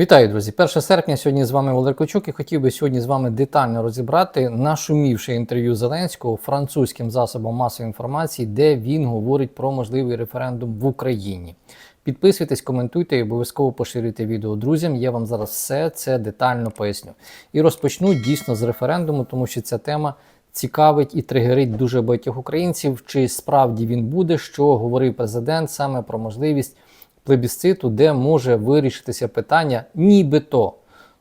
Вітаю, друзі! 1 серпня сьогодні з вами Володимир Кочук і хотів би сьогодні з вами детально розібрати нашумівше інтерв'ю Зеленського французьким засобом масової інформації, де він говорить про можливий референдум в Україні. Підписуйтесь, коментуйте і обов'язково поширюйте відео друзям. Я вам зараз все це детально поясню. І розпочну дійсно з референдуму, тому що ця тема цікавить і тригерить дуже багатьох українців. Чи справді він буде, що говорив президент саме про можливість плебісциту, де може вирішитися питання нібито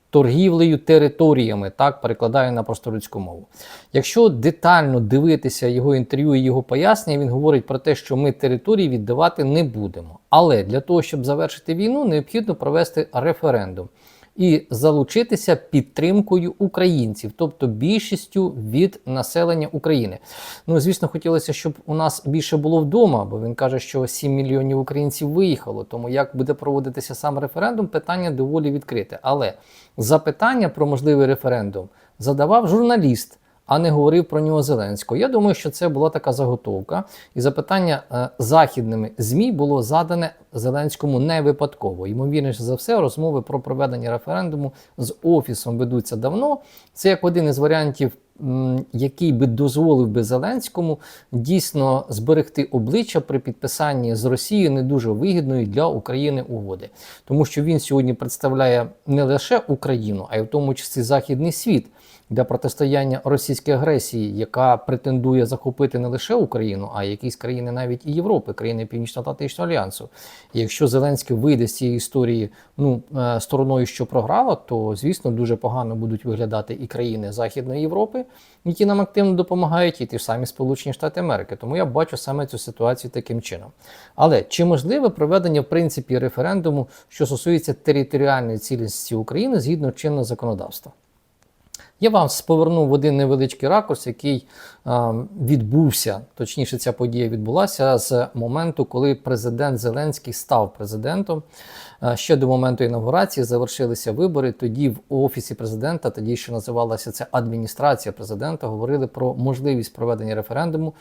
торгівлею територіями, так перекладаю на простолюдську мову. Якщо детально дивитися його інтерв'ю і його пояснення, він говорить про те, що ми території віддавати не будемо. Але для того, щоб завершити війну, необхідно провести референдум і залучитися підтримкою українців, тобто більшістю від населення України. Ну, звісно, хотілося, щоб у нас більше було вдома, бо він каже, що 7 мільйонів українців виїхало. Тому як буде проводитися сам референдум, питання доволі відкрите. Але запитання про можливий референдум задавав журналіст. А не говорив про нього Зеленського. Я думаю, що це була така заготовка, і запитання е, західними змі було задане Зеленському не випадково. Ймовірніше за все, розмови про проведення референдуму з офісом ведуться давно. Це як один із варіантів, який би дозволив би Зеленському дійсно зберегти обличчя при підписанні з Росією не дуже вигідної для України угоди, тому що він сьогодні представляє не лише Україну, а й в тому числі західний світ для протистояння російській агресії, яка претендує захопити не лише Україну, а якісь країни навіть і Європи, країни Північно-Атлантичного альянсу. Якщо Зеленський вийде з цієї історії ну, е, стороною, що програла, то звісно дуже погано будуть виглядати і країни Західної Європи, які нам активно допомагають, і ті ж самі Сполучені Штати Америки. Тому я бачу саме цю ситуацію таким чином. Але чи можливе проведення в принципі референдуму, що стосується територіальної цілісності України згідно чинного законодавства? Я вам повернув в один невеличкий ракурс, який відбувся, точніше, ця подія відбулася з моменту, коли президент Зеленський став президентом. Ще до моменту інаугурації завершилися вибори. Тоді в офісі президента, тоді ще називалася це адміністрація президента, говорили про можливість проведення референдуму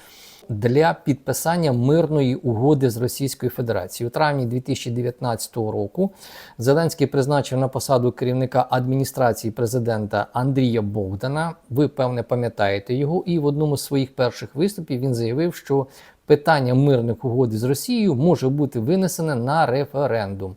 для підписання мирної угоди з Російською Федерацією. У травні 2019 року Зеленський призначив на посаду керівника адміністрації президента Андрія Богдана. Ви певне пам'ятаєте його, і в одному з своїх перших виступів він заявив, що питання мирних угод з Росією може бути винесене на референдум.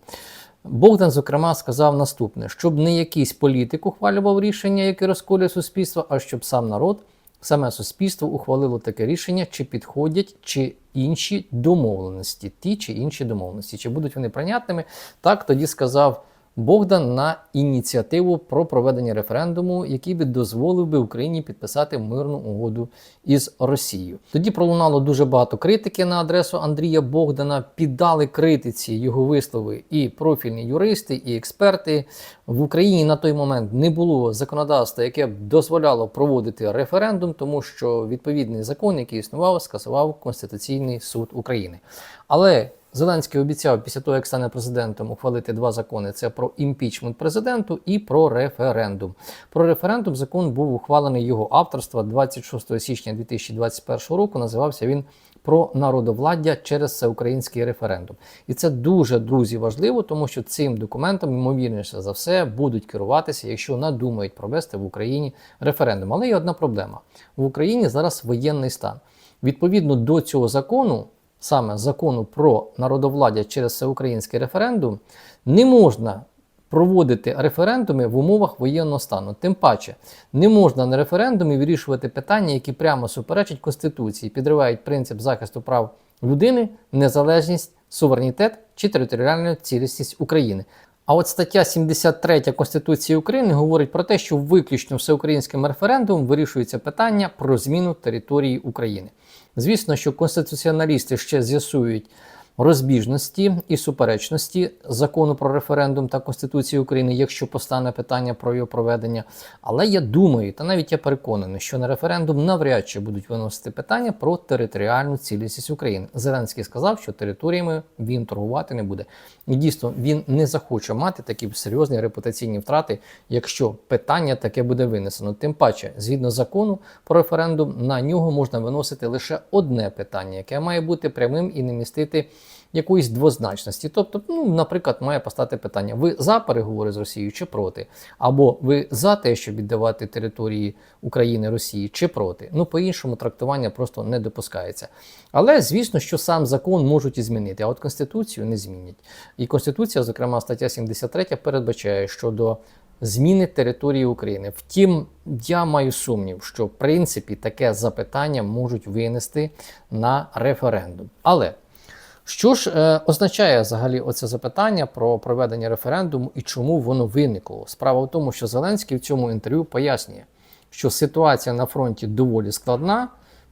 Богдан, зокрема, сказав наступне: щоб не якийсь політик ухвалював рішення, яке розколює суспільство, а щоб сам народ саме суспільство ухвалило таке рішення, чи підходять чи інші домовленості, ті чи інші домовленості, чи будуть вони прийнятними. Так тоді сказав Богдан на ініціативу про проведення референдуму, який би дозволив би Україні підписати мирну угоду із Росією. Тоді пролунало дуже багато критики на адресу Андрія Богдана. Піддали критиці його вислови і профільні юристи, і експерти. В Україні на той момент не було законодавства, яке б дозволяло проводити референдум, тому що відповідний закон, який існував, скасував Конституційний суд України. Але Зеленський обіцяв після того, як стане президентом, ухвалити два закони: це про імпічмент президенту і про референдум. Про референдум закон був ухвалений його авторства 26 січня 2021 року. Називався він про народовладдя через всеукраїнський референдум. І це дуже друзі важливо, тому що цим документом, ймовірніше за все, будуть керуватися, якщо надумають провести в Україні референдум. Але є одна проблема: в Україні зараз воєнний стан. Відповідно до цього закону саме закону про народовладдя через всеукраїнський референдум, не можна проводити референдуми в умовах воєнного стану. Тим паче, не можна на референдумі вирішувати питання, які прямо суперечать Конституції, підривають принцип захисту прав людини, незалежність, суверенітет чи територіальну цілісність України. А от стаття 73 Конституції України говорить про те, що виключно всеукраїнським референдумом вирішується питання про зміну території України. Звісно, що конституціоналісти ще з'ясують розбіжності і суперечності закону про референдум та Конституції України, якщо постане питання про його проведення. Але я думаю, та навіть я переконаний, що на референдум навряд чи будуть виносити питання про територіальну цілісність України. Зеленський сказав, що територіями він торгувати не буде. І дійсно він не захоче мати такі серйозні репутаційні втрати, якщо питання таке буде винесено. Тим паче, згідно закону про референдум, на нього можна виносити лише одне питання, яке має бути прямим і не містити якоїсь двозначності. Тобто, ну, наприклад, має постати питання: ви за переговори з Росією чи проти? Або ви за те, щоб віддавати території України Росії чи проти? Ну, по-іншому трактування просто не допускається. Але звісно, що сам закон можуть і змінити, а от Конституцію не змінять. І Конституція, зокрема, стаття 73, передбачає щодо зміни території України. Втім, я маю сумнів, що в принципі таке запитання можуть винести на референдум. Але що ж е, означає взагалі оце запитання про проведення референдуму і чому воно виникло? Справа в тому, що Зеленський в цьому інтерв'ю пояснює, що ситуація на фронті доволі складна.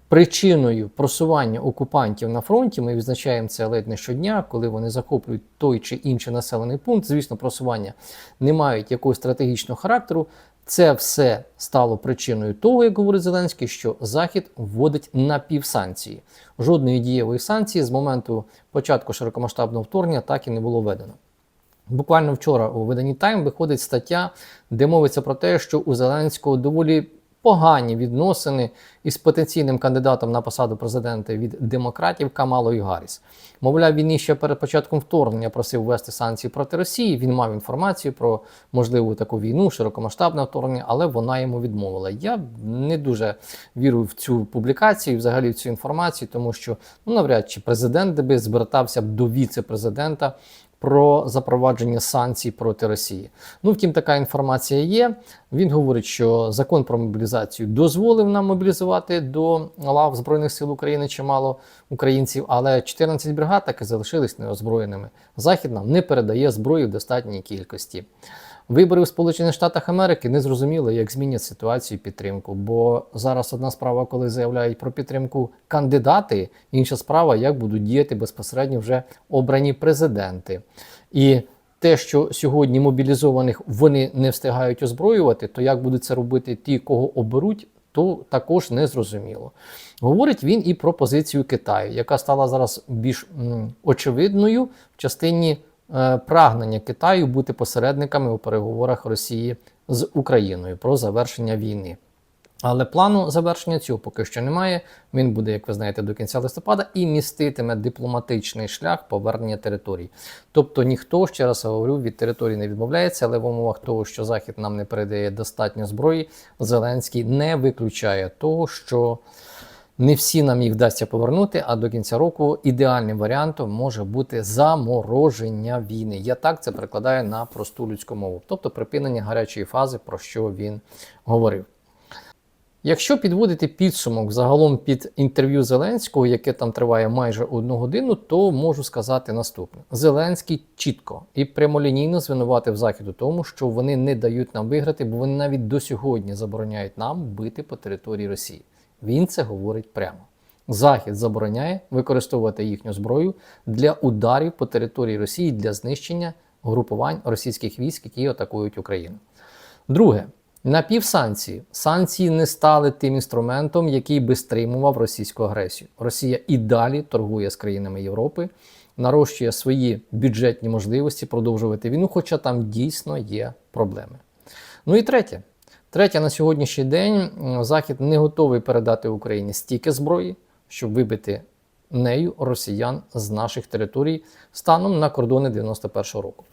Причиною просування окупантів на фронті ми відзначаємо це ледь не щодня, коли вони захоплюють той чи інший населений пункт. Звісно, просування не мають якогось стратегічного характеру. Це все стало причиною того, як говорить Зеленський, що Захід вводить напівсанкції. Жодної дієвої санкції з моменту початку широкомасштабного вторгнення так і не було введено. Буквально вчора у виданні Тайм виходить стаття, де мовиться про те, що у Зеленського доволі погані відносини із потенційним кандидатом на посаду президента від демократів Камалою Гарріс. Мовляв, він іще перед початком вторгнення просив ввести санкції проти Росії. Він мав інформацію про можливу таку війну, широкомасштабне вторгнення, але вона йому відмовила. Я не дуже вірю в цю публікацію, взагалі в цю інформацію, тому що ну навряд чи президент би звертався б до віце-президента про запровадження санкцій проти Росії. Ну, втім, така інформація є. Він говорить, що закон про мобілізацію дозволив нам мобілізувати до лав Збройних сил України чимало українців, але 14 бригад так і залишились неозброєними. Захід нам не передає зброї в достатній кількості. Вибори в Сполучених Штатах Америки не зрозуміли, як змінять ситуацію підтримку. Бо зараз одна справа, коли заявляють про підтримку кандидати, інша справа, як будуть діяти безпосередньо вже обрані президенти. І те, що сьогодні мобілізованих вони не встигають озброювати, то як будуть це робити ті, кого оберуть, то також не зрозуміло. Говорить він і про позицію Китаю, яка стала зараз більш м, очевидною в частині прагнення Китаю бути посередниками у переговорах Росії з Україною про завершення війни. Але плану завершення цього поки що немає. Він буде, як ви знаєте, до кінця листопада і міститиме дипломатичний шлях повернення територій. Тобто ніхто, ще раз говорю, від території не відмовляється, але в умовах того, що Захід нам не передає достатньо зброї, Зеленський не виключає того, що не всі нам їх вдасться повернути, а до кінця року ідеальним варіантом може бути замороження війни. Я так це перекладаю на просту людську мову, тобто припинення гарячої фази, про що він говорив. Якщо підводити підсумок загалом під інтерв'ю Зеленського, яке там триває майже одну годину, то можу сказати наступне: Зеленський чітко і прямолінійно звинуватив Захід у тому, що вони не дають нам виграти, бо вони навіть до сьогодні забороняють нам бити по території Росії. Він це говорить прямо. Захід забороняє використовувати їхню зброю для ударів по території Росії для знищення групувань російських військ, які атакують Україну. Друге. Напівсанкції. Санкції не стали тим інструментом, який би стримував російську агресію. Росія і далі торгує з країнами Європи, нарощує свої бюджетні можливості продовжувати війну, хоча там дійсно є проблеми. Ну і третє. Третє, на сьогоднішній день Захід не готовий передати Україні стільки зброї, щоб вибити нею росіян з наших територій станом на кордони 91-го року.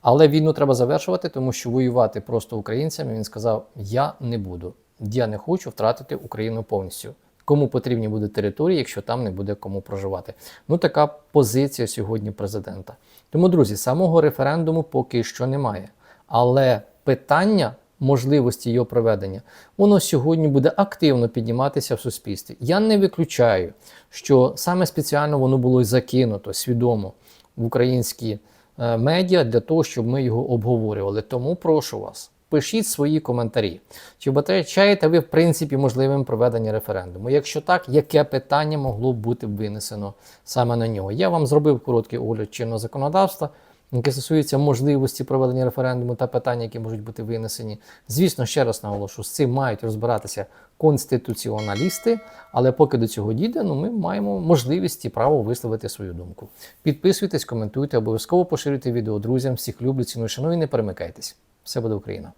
Але війну треба завершувати, тому що воювати просто українцями він сказав: Я не буду. Я не хочу втратити Україну повністю. Кому потрібні будуть території, якщо там не буде кому проживати. Ну така позиція сьогодні президента. Тому, друзі, самого референдуму поки що немає. Але питання можливості його проведення, воно сьогодні буде активно підніматися в суспільстві. Я не виключаю, що саме спеціально воно було закинуто свідомо в українські е, медіа для того, щоб ми його обговорювали. Тому прошу вас. Пишіть свої коментарі. Чи вбачаєте ви, в принципі, можливим проведення референдуму? Якщо так, яке питання могло б бути винесено саме на нього? Я вам зробив короткий огляд чинного законодавства яке стосується можливості проведення референдуму та питання, які можуть бути винесені. Звісно, ще раз наголошу, з цим мають розбиратися конституціоналісти, але поки до цього дійде, ну ми маємо можливість і право висловити свою думку. Підписуйтесь, коментуйте, обов'язково поширюйте відео друзям. Всіх люблю, ціную, шаную і не перемикайтесь. Все буде Україна!